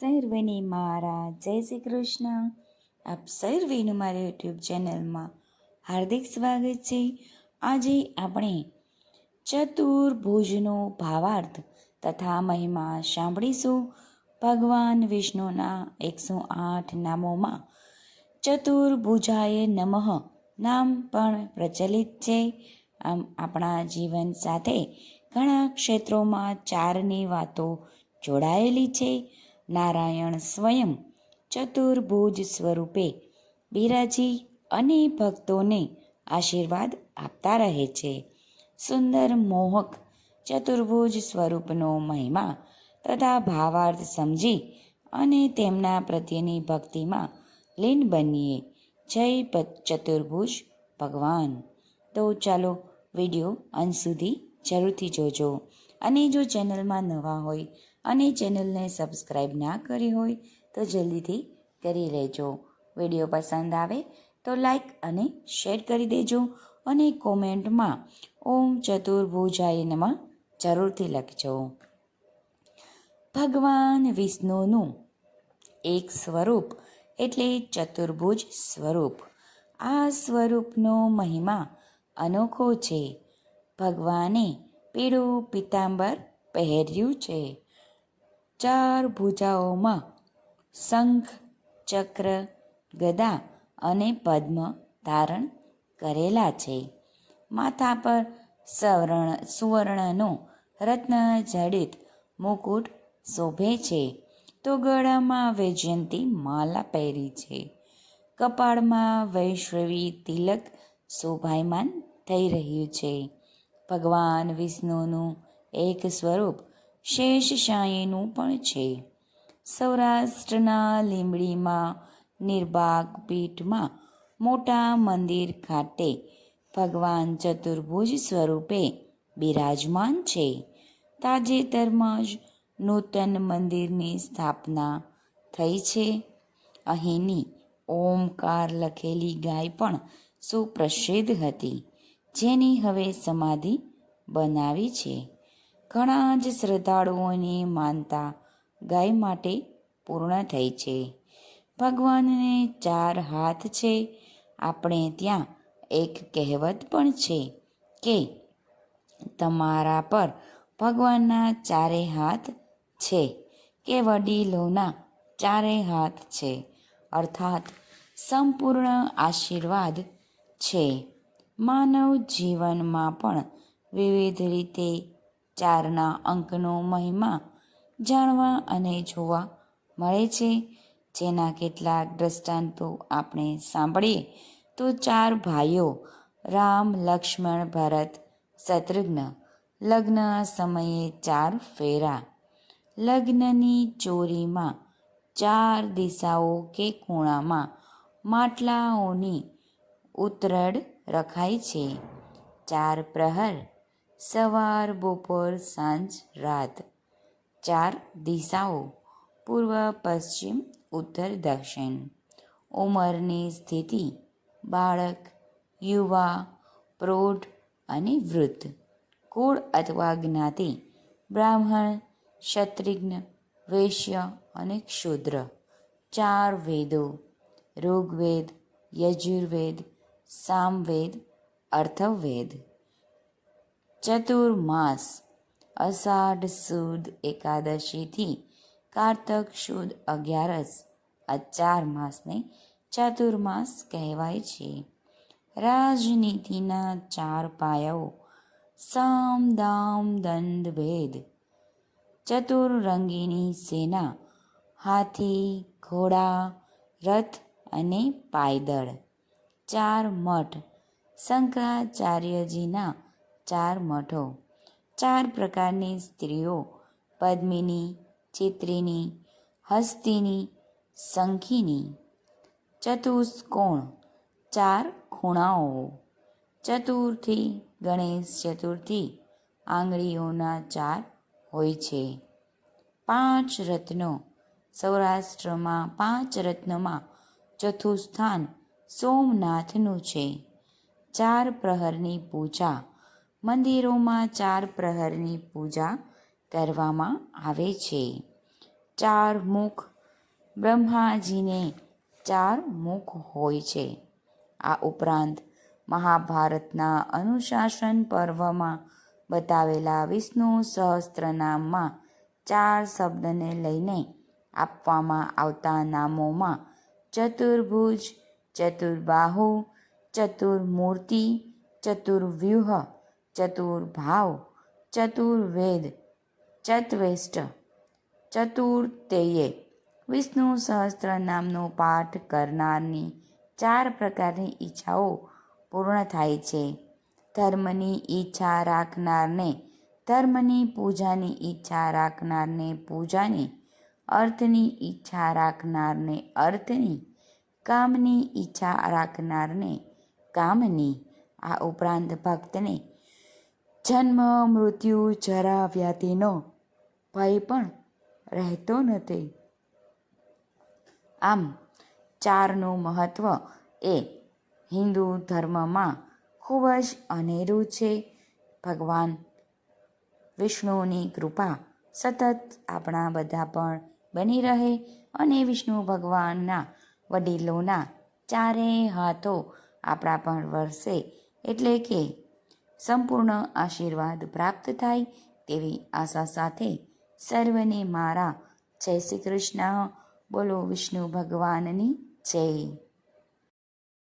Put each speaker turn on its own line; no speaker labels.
સર્વને મારા જય શ્રી કૃષ્ણ. આપ સર્વેનું મારા યુટ્યુબ ચેનલમાં હાર્દિક સ્વાગત છે. આજે આપણે ચતુર્ભુજનો ભાવાર્થ તથા મહિમા સાંભળીશું. ભગવાન વિષ્ણુના એકસો આઠ નામોમાં ચતુર્ભુજાય નમઃ નામ પણ પ્રચલિત છે. આમ આપણા જીવન સાથે ઘણા ક્ષેત્રોમાં ચારની વાતો જોડાયેલી છે. નારાયણ સ્વયં ચતુર્ભુજ સ્વરૂપે બિરાજી અને ભક્તોને આશીર્વાદ આપતા રહે છે. સુંદર મોહક ચતુર્ભુજ સ્વરૂપનો મહિમા તથા ભાવાર્થ સમજી અને તેમના પ્રત્યેની ભક્તિમાં લીન બનીએ. જય ચતુર્ભુજ ભગવાન. તો ચાલો વીડિયો અંત સુધી જરૂરથી જોજો અને જો ચેનલમાં નવા હોય અને ચેનલને સબસ્ક્રાઈબ ના કરી હોય તો જલ્દીથી કરી લેજો. વીડિયો પસંદ આવે તો લાઈક અને શેર કરી દેજો અને કોમેન્ટમાં ઓમ ચતુર્ભુજાય નમઃ જરૂરથી લખજો. ભગવાન વિષ્ણુનું એક સ્વરૂપ એટલે ચતુર્ભુજ સ્વરૂપ. આ સ્વરૂપનો મહિમા અનોખો છે. ભગવાને પીળું પિતાંબર પહેર્યું છે. ચાર ભુજાઓમાં શંખ, ચક્ર, ગદા અને પદ્મ ધારણ કરેલા છે. માથા પર સવર્ણ, સુવર્ણનો રત્ન જડિત મુકુટ શોભે છે. તો ગળામાં વૈજયંતી માલા પહેરી છે. કપાળમાં વૈષ્ણવી તિલક શોભાયમાન થઈ રહ્યું છે. ભગવાન વિષ્ણુનું એક સ્વરૂપ શેષશાહીનું પણ છે. સૌરાષ્ટ્રના લીંબડીમાં, નિર્બાગ પીઠમાં, મોટા મંદિર ખાતે ભગવાન ચતુર્ભુજ સ્વરૂપે બિરાજમાન છે. તાજેતરમાં જ નૂતન મંદિરની સ્થાપના થઈ છે. અહીંની ઓમકાર લખેલી ગાય પણ સુપ્રસિદ્ધ હતી, જેની હવે સમાધિ બનાવી છે. ઘણા જ શ્રદ્ધાળુઓની માનતા ગાય માટે પૂર્ણ થઈ છે. ભગવાનને ચાર હાથ છે. આપણે ત્યાં એક કહેવત પણ છે કે, તમારા પર ભગવાનના ચારે હાથ છે કે વડીલોના ચારે હાથ છે. અર્થાત સંપૂર્ણ આશીર્વાદ છે. માનવ જીવનમાં પણ વિવિધ રીતે ચારના અંકનો મહિમા જાણવા અને જોવા મળે છે. જેના કેટલાક દ્રષ્ટાંતો આપણે સાંભળીએ તો ચાર ભાઈઓ, રામ, લક્ષ્મણ, ભરત, શત્રુઘ્ન. લગ્ન સમયે ચાર ફેરા. લગ્નની ચોરીમાં ચાર દિશાઓ કે ખૂણામાં માટલાઓની ઉતરડ રખાય છે. ચાર પ્રહર સવાર, બપોર, સાંજ, રાત. ચાર દિશાઓ. પૂર્વ, પશ્ચિમ, ઉત્તર, દક્ષિણ. ઉંમરની સ્થિતિ. બાળક, યુવા, પ્રૌઢ અને વૃદ્ધ. કુળ અથવા જ્ઞાતિ. બ્રાહ્મણ ક્ષત્રિજ્ઞ વૈશ્ય અને ક્ષુદ્ર. ચાર વેદો. ઋગ્વેદ, યજુર્વેદ, સામવેદ, અર્થવેદ. ચતુર્માસ અષાઢ સુદ એકાદશીથી કારતક સુદ અગિયારસ, આ ચાર માસને ચાતુર્માસ કહેવાય છે. રાજનીતિના ચાર પાયાઓ, સામ, દામ, દંડ, ભેદ. ચતુરંગીની સેના, હાથી, ઘોડા, રથ અને પાયદળ. ચાર મઠ, શંકરાચાર્યજીના ચાર મઠો ચાર પ્રકારની સ્ત્રીઓ. પદ્મિની, ચિત્રીની, હસ્તીની, શંખીની. ચતુષ્કોણ. ચાર ખૂણાઓ. ચતુર્થી ગણેશ ચતુર્થી. આંગળીઓના ચાર હોય છે. પાંચ રત્નો. સૌરાષ્ટ્રમાં પાંચ રત્નમાં ચોથું સ્થાન સોમનાથનું છે. ચાર પ્રહરની પૂજા. મંદિરોમાં ચાર પ્રહરની પૂજા કરવામાં આવે છે. ચાર મુખ. બ્રહ્માજીને ચાર મુખ હોય છે. આ ઉપરાંત મહાભારતના અનુશાસન પર્વમાં બતાવેલા વિષ્ણુ સહસ્ત્રનામમાં ચાર શબ્દને લઈને આપવામાં આવતા નામોમાં ચતુર્ભુજ, ચતુર્બાહુ, ચતુર્મૂર્તિ, ચતુર્વ્યુહ ચતુર્ભાવ ચતુર્વેદ ચત્વેષ્ટ ચતુર્તેયે વિષ્ણુ સહસ્ત્ર નામનો પાઠ કરનારની ચાર પ્રકારની ઈચ્છાઓ પૂર્ણ થાય છે. ધર્મની ઈચ્છા રાખનારને, ધર્મની પૂજાની ઈચ્છા રાખનારને પૂજાની, અર્થની ઈચ્છા રાખનારને અર્થની, કામની ઈચ્છા રાખનારને કામની. આ ઉપરાંત ભક્તને જન્મ, મૃત્યુ, જરા, વ્યાધિનો ભય પણ રહેતો નથી. આમ, ચારનું મહત્ત્વ એ હિન્દુ ધર્મમાં ખૂબ જ અનેરું છે. ભગવાન વિષ્ણુની કૃપા સતત આપણા બધા પર બની રહે અને વિષ્ણુ ભગવાનના વડીલોના ચારેય હાથો આપણા પર વરસે એટલે કે સંપૂર્ણ આશીર્વાદ પ્રાપ્ત થાય તેવી આશા સાથે સર્વને મારા. જય શ્રી કૃષ્ણ. બોલો વિષ્ણુ ભગવાનની જય.